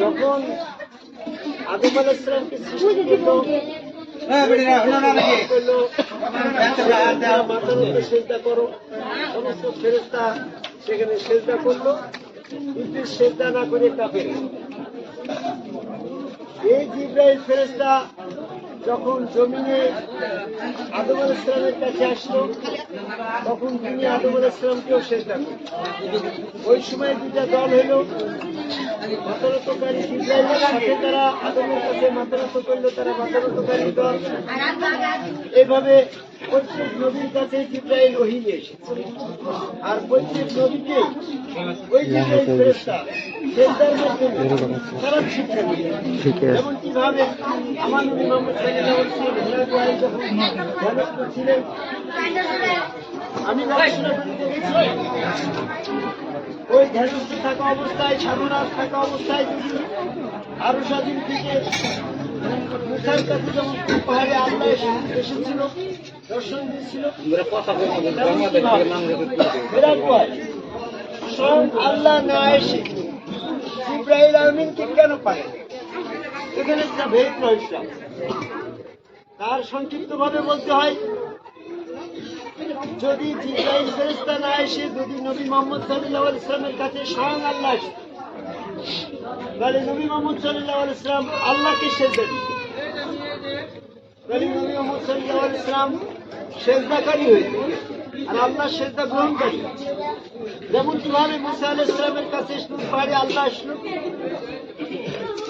যখন আদম আলাইসালামকে সৃষ্টি করল সেজদা করো। সমস্ত ফেরেস্তা সেখানে সেজদা করল। কিন্তু সেজদা না করে কাপের এই জিব্রাইল ফেরেস্তা যখন জমিনে আদম আল ইসলামের কাছে আসলো, তখন তিনি আদম আল ইসলামকেও সেজদা ওই সময় দুটা দল হইল মাতারতকারী ইসরায়েলের সাথে তারা, আদমের কাছে মাতারত করল তারা মাতারতকারী দল। এভাবে প্রত্যেক নবীর কাছে জিব্রাইল ওহি এসেছে। আর প্রত্যেক নবীকে ওই জিব্রাইল খারাপ শিক্ষা দিয়ে। যেমন কীভাবে আমার নবী মোহাম্মদ আমি ওই ধ্যানস্থ থাকা অবস্থায় সাধনার থাকা অবস্থায় যদি আরও স্বাধীন থেকে মুসার আল্লাহ না এসে ইব্রাহিম কেন এখানে একটা ভেদ রয়েছে তার সংক্ষিপ্ত ভাবে বলতে হয় যদি জিব্রাইল ফেরেশতা না এসে যদি নবী মোহাম্মদ সাল্লাহ ইসলামের কাছে স্বয়ং আল্লাহ আসত তাহলে নবী মোহাম্মদ সাল্লাহ ইসলাম আল্লাহকে সেজদা দিত তাহলে নবী মোহাম্মদ সাল্লাহ ইসলাম সেজদাকারী হইত আর আল্লাহ সেজদা গ্রহণকারী। যেমন কীভাবে মুসা আল ইসলামের কাছে পাহাড়ে আল্লাহ আসলো।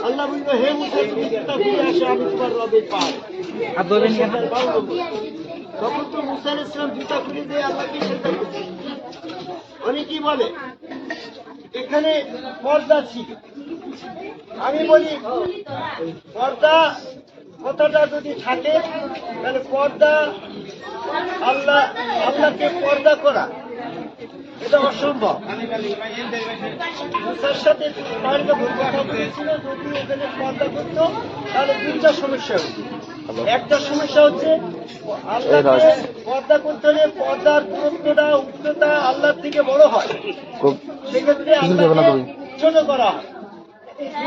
আল্লাহ বলল হে মুসা তুমি দিয়ে আসো আমি তোমার রবের পাহাড় তখন তো মুসা আল ইসলাম জুতা খুলে দিয়ে আল্লাহকে সেজদা অনেকেই বলে এখানে পর্দা ছিল। আমি বলি পর্দা কথাটা যদি থাকে তাহলে পর্দা আল্লাহ আল্লাহকে পর্দা করা। এটা অসম্ভব। সাথে তার কথা বলেছিল যদি ওখানে পর্দা করতো তাহলে দুইটা সমস্যা হতো। একটা সমস্যা হচ্ছে আল্লাহকে পর্দা করতে হলে পর্দার দূরত্বটা উচ্চতা আল্লাহর থেকে বড় হয়। সেক্ষেত্রে আল্লাহকে ছোট করা হয়।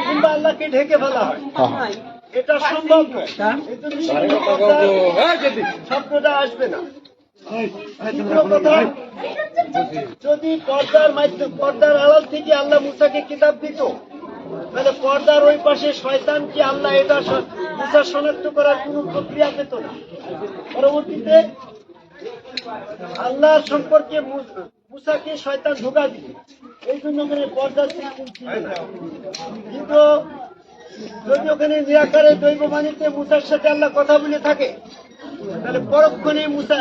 কিংবা আল্লাহকে ঢেকে ফেলা হয়। এটা সম্ভব নয়। এই জন্য সেখানে পর্দা শব্দটা আসবে না। যদি পর্দার মাধ্যমে পর্দার আড়াল থেকে আল্লাহ মুসাকে কিতাব দিত তাহলে পর্দার ওই পাশে শয়তান কি আল্লাহ এটা মুসা শনাক্ত করার কোন প্রক্রিয়া পেত না? পরবর্তীতে আল্লাহ সম্পর্কে মুসাকে শয়তান ঢোকা দিত। এই জন্য ওখানে না। কিন্তু যদি ওখানে নিরাকারে দৈব বাণীতে মুসার সাথে আল্লাহ কথা বলে থাকে, তাহলে পরক্ষণে মুসা,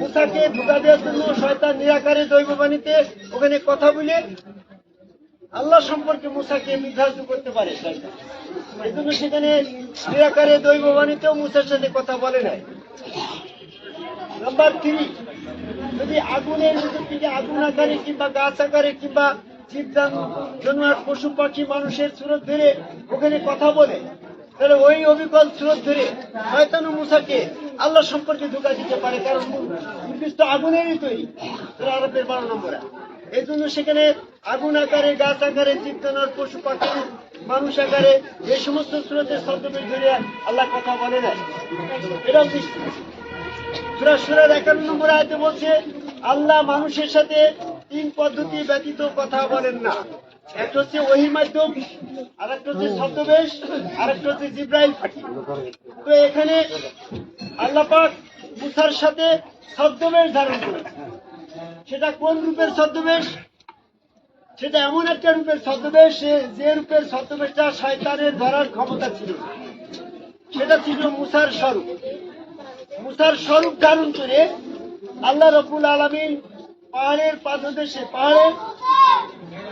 মুসাকে ধোকা দেওয়ার জন্য শয়তান নিরাকারে দৈব বাণীতে ওখানে কথা বলে আল্লাহ সম্পর্কে মুসাকে বিভ্রান্ত করতে পারে। এই জন্য সেখানে নিরাকারে দৈব বাণীতেও মুসার সাথে কথা বলে নাই নাম্বার থ্রি যদি আগুনের ভিতর থেকে আগুন আকারে কিংবা গাছ আকারে কিংবা জীব জানোয়ার, পশু, পাখি, মানুষের স্রোত ধরে ওখানে কথা বলে, তাহলে ওই অবিকল স্রোত ধরে শয়তান ও মুসাকে আল্লাহ সম্পর্কে ঢোকা দিতে পারে। কারণ নির্দিষ্ট আগুনেরই তৈরি আরবের বারো নম্বরে। এই জন্য সেখানে আগুন আকারে, গাছ আকারে জীব জানোয়ার পশু, পাখি, মানুষ আকারে এই সমস্ত স্রোতের শব্দকে ধরে আল্লাহ কথা বলে না। এটাও দৃষ্টি একান্ন নম্বর আয়তে বলছে, আল্লাহ মানুষের সাথে তিন পদ্ধতি ব্যতীত কথা বলেন না। একটা হচ্ছে ওহি মাধ্যম আর একটা হচ্ছে ছদ্মবেশ আর একটা হচ্ছে জিব্রাইল তো এখানে আল্লাহ পাক মুসার সাথে ছদ্মবেশ ধারণ করেছে সেটা কোন রূপের ছদ্মবেশ? সেটা এমন একটা রূপের ছদ্মবেশ যে রূপের ছদ্মবেশটা শয়তানের ধরার ক্ষমতা ছিল। সেটা ছিল মুসার স্বরূপ। মুসার স্বরূপ ধারণ করে আল্লাহ রবুল আলমিন পাহাড়ের পাদদেশে পাহাড়ের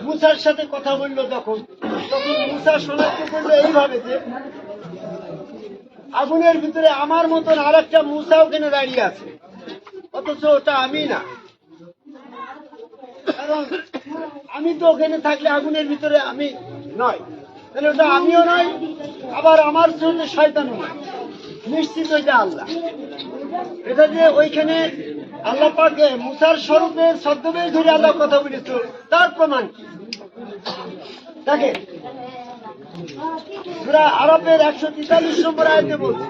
মুসার সাথে কথা বলল তখন। তখন মুসা শনাক্ত করল এইভাবে যে, আগুনের ভিতরে আমার মতন আর একটা মুসা ওখানে দাঁড়িয়ে আছে। অথচ ওটা আমি না। কারণ আমি তো ওখানে থাকলে আগুনের ভিতরে আমি নয়। তাহলে ওটা আমিও নয়, আবার আমার জন্য শয়তানও নয়। নিশ্চিত ওইটা আল্লাহ। এটা যে ওইখানে আল্লাহ পাকে মুসার স্বরূপে ছদ্মবেশ ধরে আল্লাহ কথা বলেছিল, তার প্রমাণ কি? দেখে সুরা আরবের একশো তেতাল্লিশ নম্বর আয়তে বলছে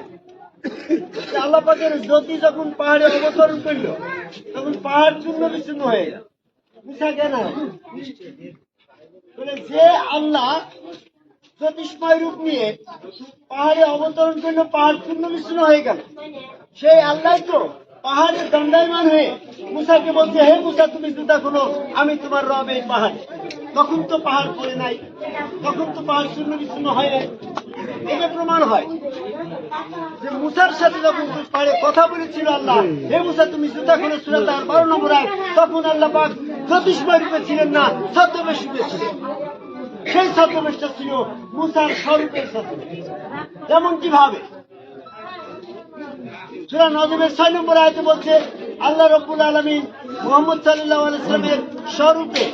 আল্লাহ পাকের জ্যোতি যখন পাহাড়ে অবতরণ করল, তখন পাহাড় চূর্ণ বিচ্ছিন্ন হয়ে গেল। মিশা কেন যে আল্লাহ জ্যোতিষময় রূপ নিয়ে পাহাড়ে অবতরণ করল পাহাড় চূর্ণ বিচ্ছিন্ন হয়ে গেল। সেই আল্লাহ তো পাহাড়ে দণ্ডায়মান হয়ে মুসাকে বলছে, হে মুসা, তুমি জুতা আমি তোমার রব এই পাহাড়ে। তখন তো পাহাড় পড়ে নাই, তখন তো পাহাড় শূন্য বিচ্ছিন্ন হয় নাই। এটা প্রমাণ হয় যে মুসার সাথে যখন পাহাড়ে কথা বলেছিল আল্লাহ, হে মুসা, তুমি জুতা খোলো সুরা তার বারো নম্বর তখন আল্লাহ পাক জ্যোতিষময় রূপে ছিলেন না, ছদ্মবেশ রূপে ছিলেন সেই ছদ্মবেশটা ছিল মুসার স্বরূপের ছদ্মবেশ যেমন কীভাবে? সুরা নজমের ছয় নম্বর আয়তে বলছে, আল্লাহ রব্বুল আলমিন মোহাম্মদ সাল্লাহ আলাইসলামের স্বরূপে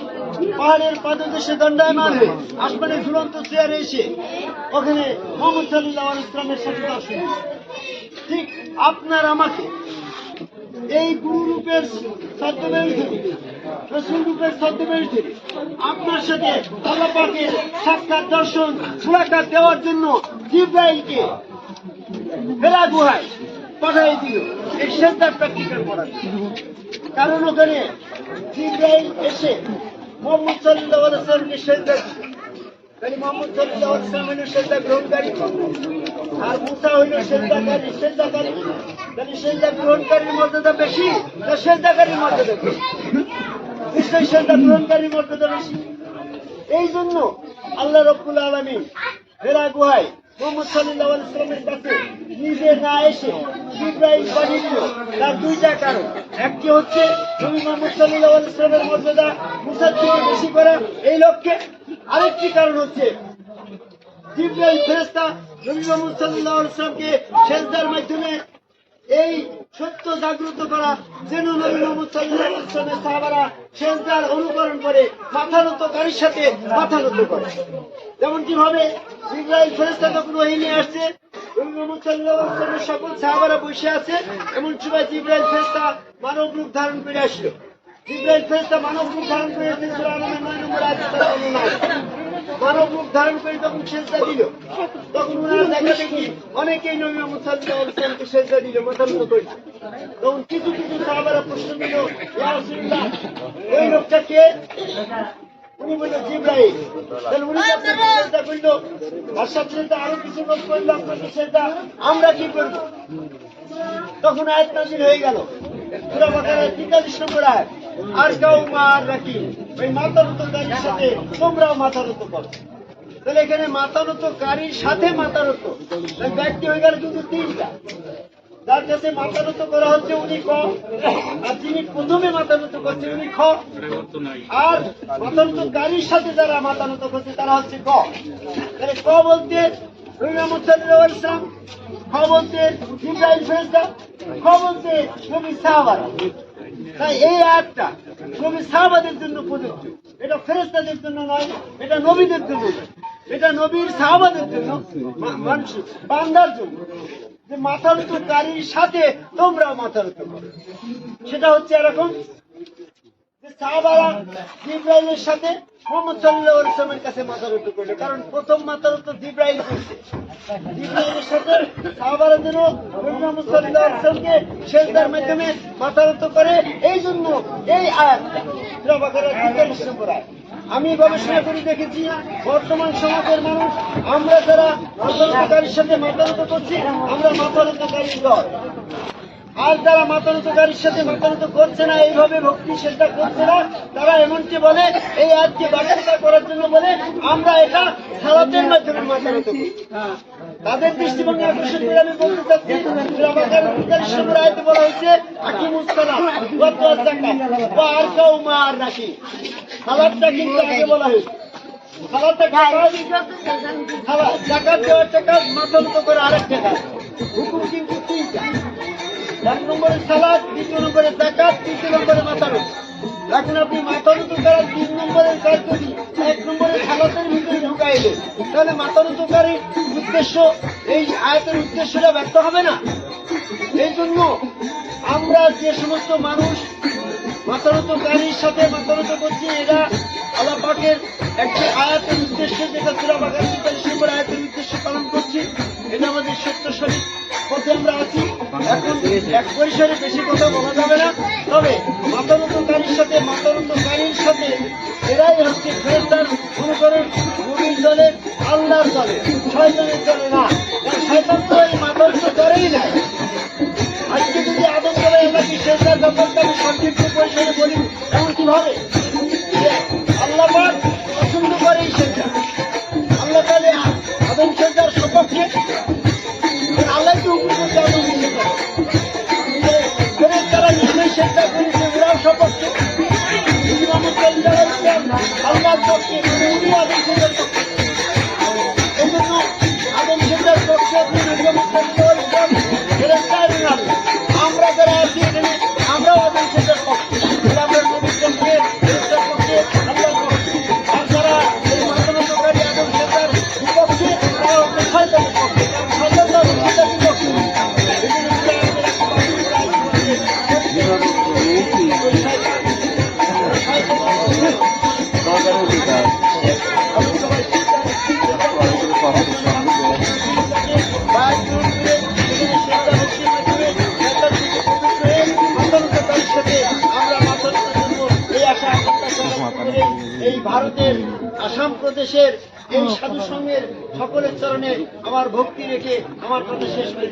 পাহাড়ের পাদদেশে দণ্ডায়মান হয়ে আসমানের ঝুলন্ত চেয়ারে এসে ওখানে মোহাম্মদ সাল্লাহ আলাইসলামের সাথে দর্শন ঠিক আপনার আমাকে এই গুরু রূপের ছদ্মবেশ ধরে রসুল রূপের ছদ্মবেশ আপনার সাথে আল্লাহ পাকের সাক্ষাৎ দর্শন, মুলাকাত দেওয়ার জন্য জিব্রাইলকে বেলা গুহায় পাঠাই দিল। এই সেন্টার কারণ ওখানে জিব্রাইল এসে মোহাম্মদ সাল্লাহ আলাইসালামকে মোহাম্মদ সাল্লাহ গ্রহণকারী আর মুসা হইল সেজদাকারী সেজদাকারী। তাহলে গ্রহণকারীর মর্যাদা বেশি না সেজদাকারীর মর্যাদা বেশি। মর্যাদা বেশি। এই জন্য আল্লাহ রব্বুল আলমী হেরা গুহায় মোহাম্মদ সাল্লাহ আলাইসলামের কাছে নিজে না এসে ইব্রাহিম পাঠিয়েছিল তার দুইটা কারণ। একটি হচ্ছে নবী মোহাম্মদ সাল্লাহ আলাইসলামের মর্যাদা মুসার থেকে বেশি করা এই লক্ষ্যে। আরেকটি কারণ হচ্ছে জিব্রাইল ফেরেস্তা নবী মোহাম্মদ সাল্লাহ আলাইসলামকে সেজদার মাধ্যমে এই সত্য জাগ্রত করা যেন নবী মোহাম্মদ আলাইসলামের সাহাবারা সেজদার অনুকরণ করে মাথা কারির সাথে মাথা নত করে। যেমন কীভাবে ইব্রাহিম ফেরেস্তা যখন ওই নিয়ে আসছে। সকল সাহাবারা বসে আছে। এমন সময় জিব্রাইল ফেরেস্তা মানব রূপ ধারণ করে আসলো। জিব্রাইল ফেরেস্তা মানব রূপ ধারণ করে আসছে নম্বর আছে। মানব ধারণ করে তখন সেজদা দিল। তখন ওনারা দেখা দেখি অনেকেই নবী সেজদা দিল করেছে তখন কিছু কিছু সাহাবারা প্রশ্ন দিল উনি তাহলে উনি করল আর কিছু লোক করল আমরা কি করব? তখন আয়াত নাজির হয়ে গেল। বাকারার 43 নম্বর আয়াত, আর কাউ মার রাখি মাথা নতকারীর সাথে, তোমরাও মাথা করো। তাহলে এখানে নতকারীর সাথে মাথা ব্যক্তি হয়ে গেল কিন্তু তিনটা। যার কাছে মাথা করা হচ্ছে উনি ক, আর যিনি প্রথমে মাথা নত করছে উনি খ। আর মাথা নতকারীর সাথে যারা মাথা নত করছে তারা হচ্ছে ক। তাহলে ক বলতে ওয়াসাল্লাম খ বলতে ইব্রাহিম ফেরেশতা খ বলতে নবী সাহাবারা। তাই এই আয়াতটা নবী সাহাবাদের জন্য প্রযোজ্য এটা ফেরেস্তাদের জন্য নয়, এটা নবীদের জন্য এটা নবীর সাহাবাদের জন্য মানুষ, বান্দার জন্য। যে মাথার উত্তর গাড়ির সাথে তোমরাও মাথার উত্তর সেটা হচ্ছে এরকম জিব্রাইলের সাথে মোহাম্মদ আলাইহি কাছে মাথা করল কারণ প্রথম মাথার উত্তর জিব্রাইল করছে। জিব্রাইলের সাথে আলাইহি মাধ্যমে মাথা করে এই জন্য এই আয়াতটা সূরা বাকারার 43 নম্বর আয়াত। আমি গবেষণা করে দেখেছি, বর্তমান সমাজের মানুষ, আমরা যারা মাতারতকারীর সাথে মাতারত করছি, আমরা মাতারতকারীর দল। আর যারা মাতানতকারীর সাথে মাতানত করছে না, এইভাবে ভক্তি সেটা করছে না, তারা এমনকি বলে, এই আজকে বাধ্যতা করার জন্য বলে, আমরা এটা সালাতের মাধ্যমে মাতানত করি তাদের দৃষ্টিভঙ্গি আকর্ষণ করে আমি বলতে চাচ্ছি আয়তে বলা হয়েছে আকি জাকাত বা আর কেউ মা আর রাখি সালাদটা কিন্তু আগে বলা হয়েছে? সালাদ জাকাত দেওয়ার টাকা মাতানত করে আরেকটা কাজ হুকুম কিন্তু তিনটা এক নম্বরে সালাদ, দ্বিতীয় নম্বরে জাকাত তৃতীয় নম্বরে মাথার এখন আপনি মাথার উঁচু করার তিন নম্বরের কাজ যদি এক নম্বরে সালাতের ভিতরে ঢুকাইলে তাহলে মাথার উঁচুকারীর উদ্দেশ্য, এই আয়তের উদ্দেশ্যটা ব্যর্থ হবে না? এই জন্য আমরা যে সমস্ত মানুষ মাতারতকারীর সাথে মাতারত করছি, এরা আল্লাহ পাকের একটি আয়াতের উদ্দেশ্য, যেটা বাগান এটা আমাদের সত্য শরীর মধ্যে আমরা আছি? এখন এক পরিসরে বেশি কথা বলা যাবে না। প্রদেশের এই সাধু সংঘের সকলের চরণে আমার ভক্তি রেখে আমার কথা শেষ করে